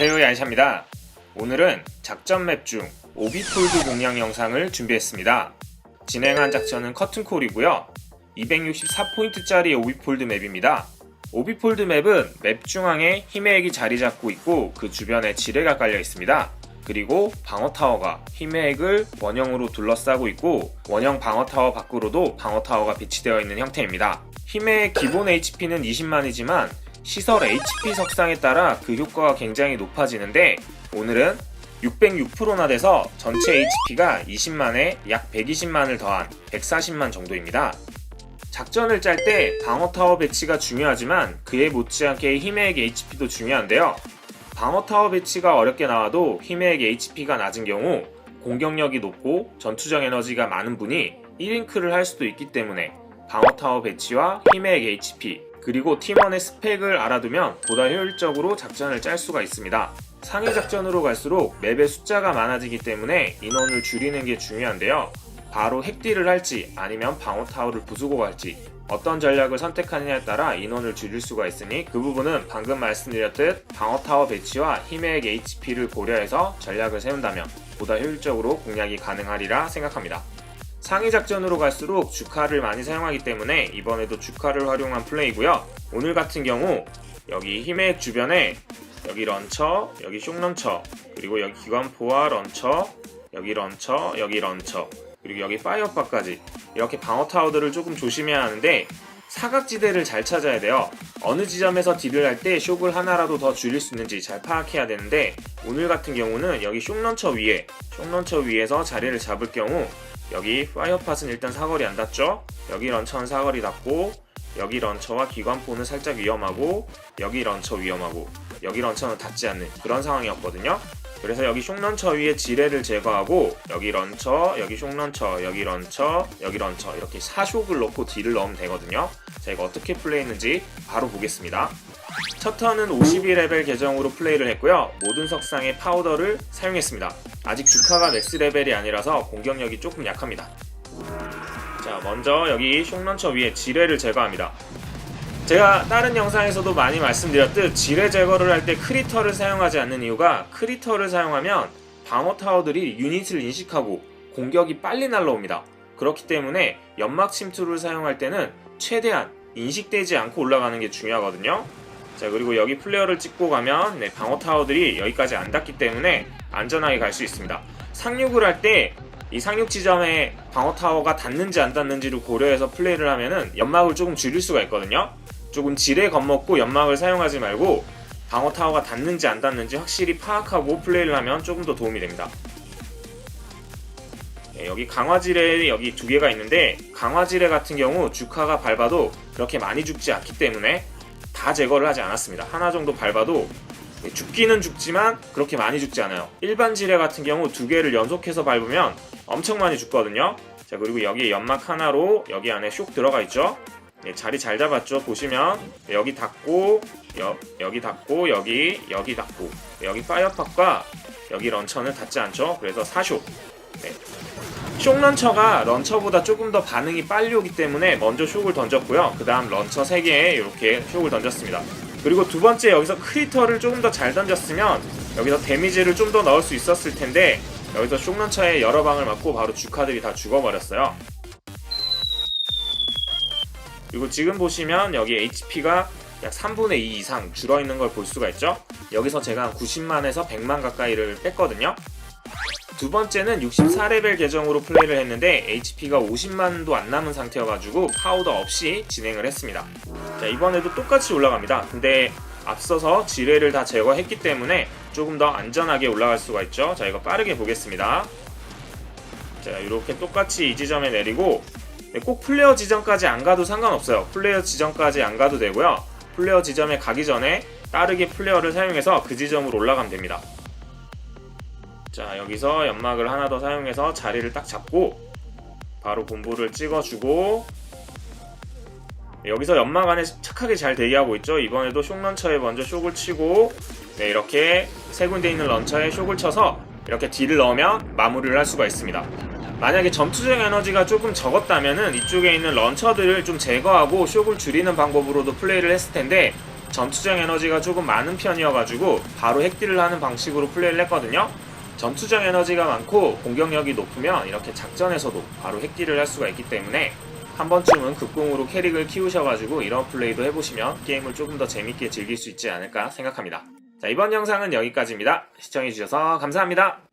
안녕하세요 얀샤입니다. 오늘은 작전 맵 중 오비폴드 공략 영상을 준비했습니다. 진행한 작전은 커튼콜이고요. 264포인트짜리 오비폴드 맵입니다. 오비폴드 맵은 맵 중앙에 힘의 액이 자리 잡고 있고 그 주변에 지뢰가 깔려 있습니다. 그리고 방어 타워가 힘의 액을 원형으로 둘러싸고 있고 원형 방어 타워 밖으로도 방어 타워가 배치되어 있는 형태입니다. 힘의 액 기본 HP는 20만이지만 시설 HP 석상에 따라 그 효과가 굉장히 높아지는데 오늘은 606%나 돼서 전체 HP가 20만에 약 120만을 더한 140만 정도입니다. 작전을 짤 때 방어 타워 배치가 중요하지만 그에 못지않게 힘의 액 HP도 중요한데요. 방어 타워 배치가 어렵게 나와도 힘의 액 HP가 낮은 경우 공격력이 높고 전투적 에너지가 많은 분이 1링크를 할 수도 있기 때문에 방어 타워 배치와 힘의 액 HP 그리고 팀원의 스펙을 알아두면 보다 효율적으로 작전을 짤 수가 있습니다. 상위 작전으로 갈수록 맵의 숫자가 많아지기 때문에 인원을 줄이는 게 중요한데요. 바로 핵딜을 할지 아니면 방어 타워를 부수고 갈지 어떤 전략을 선택하느냐에 따라 인원을 줄일 수가 있으니 그 부분은 방금 말씀드렸듯 방어 타워 배치와 힘의 액 HP를 고려해서 전략을 세운다면 보다 효율적으로 공략이 가능하리라 생각합니다. 상위 작전으로 갈수록 주카를 많이 사용하기 때문에 이번에도 주카를 활용한 플레이고요. 오늘 같은 경우 여기 힘의 액 주변에 여기 런처, 여기 쇽 런처, 그리고 여기 기관포와 런처, 여기 런처, 여기 런처, 그리고 여기 파이어파까지 이렇게 방어 타워들을 조금 조심해야 하는데 사각지대를 잘 찾아야 돼요. 어느 지점에서 딜을 할 때 쇽을 하나라도 더 줄일 수 있는지 잘 파악해야 되는데 오늘 같은 경우는 여기 쇽 런처 위에 쇽 런처 위에서 자리를 잡을 경우 여기 파이어팟은 일단 사거리 안 닿죠? 여기 런처는 사거리 닿고 여기 런처와 기관포는 살짝 위험하고 여기 런처 위험하고 여기 런처는 닿지 않는 그런 상황이었거든요. 그래서 여기 쇽 런처 위에 지뢰를 제거하고 여기 런처, 여기 쇽 런처, 여기 런처, 여기 런처 이렇게 4쇽을 넣고 딜을 넣으면 되거든요. 자 이거 어떻게 플레이했는지 바로 보겠습니다. 첫 턴은 52레벨 계정으로 플레이를 했고요. 모든 석상의 파우더를 사용했습니다. 아직 주카가 맥스 레벨이 아니라서 공격력이 조금 약합니다. 자, 먼저 여기 쇽런처 위에 지뢰를 제거합니다. 제가 다른 영상에서도 많이 말씀드렸듯 지뢰 제거를 할 때 크리터를 사용하지 않는 이유가 크리터를 사용하면 방어 타워들이 유닛을 인식하고 공격이 빨리 날라옵니다. 그렇기 때문에 연막 침투를 사용할 때는 최대한 인식되지 않고 올라가는 게 중요하거든요. 자 그리고 여기 플레어를 찍고 가면 네, 방어 타워들이 여기까지 안 닿기 때문에 안전하게 갈 수 있습니다. 상륙을 할 때 이 상륙 지점에 방어 타워가 닿는지 안 닿는지를 고려해서 플레이를 하면은 연막을 조금 줄일 수가 있거든요. 조금 지뢰 겁먹고 연막을 사용하지 말고 방어 타워가 닿는지 안 닿는지 확실히 파악하고 플레이를 하면 조금 더 도움이 됩니다. 네, 여기 강화지뢰 여기 두 개가 있는데 강화지뢰 같은 경우 주카가 밟아도 그렇게 많이 죽지 않기 때문에 다 제거를 하지 않았습니다. 하나 정도 밟아도 죽기는 죽지만 그렇게 많이 죽지 않아요. 일반 지뢰 같은 경우 두 개를 연속해서 밟으면 엄청 많이 죽거든요. 자 그리고 여기 연막 하나로 여기 안에 쇽 들어가 있죠. 네, 자리 잘 잡았죠. 보시면 여기 닫고 여, 여기 닫고 여기 여기 닫고 여기 파이어팟과 여기 런처는 닿지 않죠. 그래서 4쇽. 네. 쇽 런처가 런처보다 조금 더 반응이 빨리 오기 때문에 먼저 쇽을 던졌고요. 그 다음 런처 3개에 이렇게 쇽을 던졌습니다. 그리고 두 번째 여기서 크리터를 조금 더 잘 던졌으면 여기서 데미지를 좀 더 넣을 수 있었을 텐데 여기서 쇽 런처에 여러 방을 맞고 바로 주카들이 다 죽어버렸어요. 그리고 지금 보시면 여기 HP가 약 3분의 2 이상 줄어있는 걸 볼 수가 있죠. 여기서 제가 한 90만에서 100만 가까이를 뺐거든요. 두 번째는 64레벨 계정으로 플레이를 했는데 HP가 50만도 안 남은 상태여가지고 파우더 없이 진행을 했습니다. 자 이번에도 똑같이 올라갑니다. 근데 앞서서 지뢰를 다 제거했기 때문에 조금 더 안전하게 올라갈 수가 있죠. 자 이거 빠르게 보겠습니다. 자 이렇게 똑같이 이 지점에 내리고 네, 꼭 플레어 지점까지 안 가도 상관없어요. 플레어 지점까지 안 가도 되고요. 플레어 지점에 가기 전에 빠르게 플레어를 사용해서 그 지점으로 올라가면 됩니다. 자 여기서 연막을 하나 더 사용해서 자리를 딱 잡고 바로 본부를 찍어주고 여기서 연막 안에 착하게 잘 대기하고 있죠 이번에도 쇽 런처에 먼저 쇽을 치고 네 이렇게 세 군데 있는 런처에 쇽을 쳐서 이렇게 딜을 넣으면 마무리를 할 수가 있습니다 만약에 전투적 에너지가 조금 적었다면은 이쪽에 있는 런처들을 좀 제거하고 쇽을 줄이는 방법으로도 플레이를 했을 텐데 전투적 에너지가 조금 많은 편이어가지고 바로 핵딜을 하는 방식으로 플레이를 했거든요. 전투적 에너지가 많고 공격력이 높으면 이렇게 작전에서도 바로 핵딜을 할 수가 있기 때문에 한 번쯤은 극공으로 캐릭을 키우셔가지고 이런 플레이도 해보시면 게임을 조금 더 재밌게 즐길 수 있지 않을까 생각합니다. 자, 이번 영상은 여기까지입니다. 시청해주셔서 감사합니다.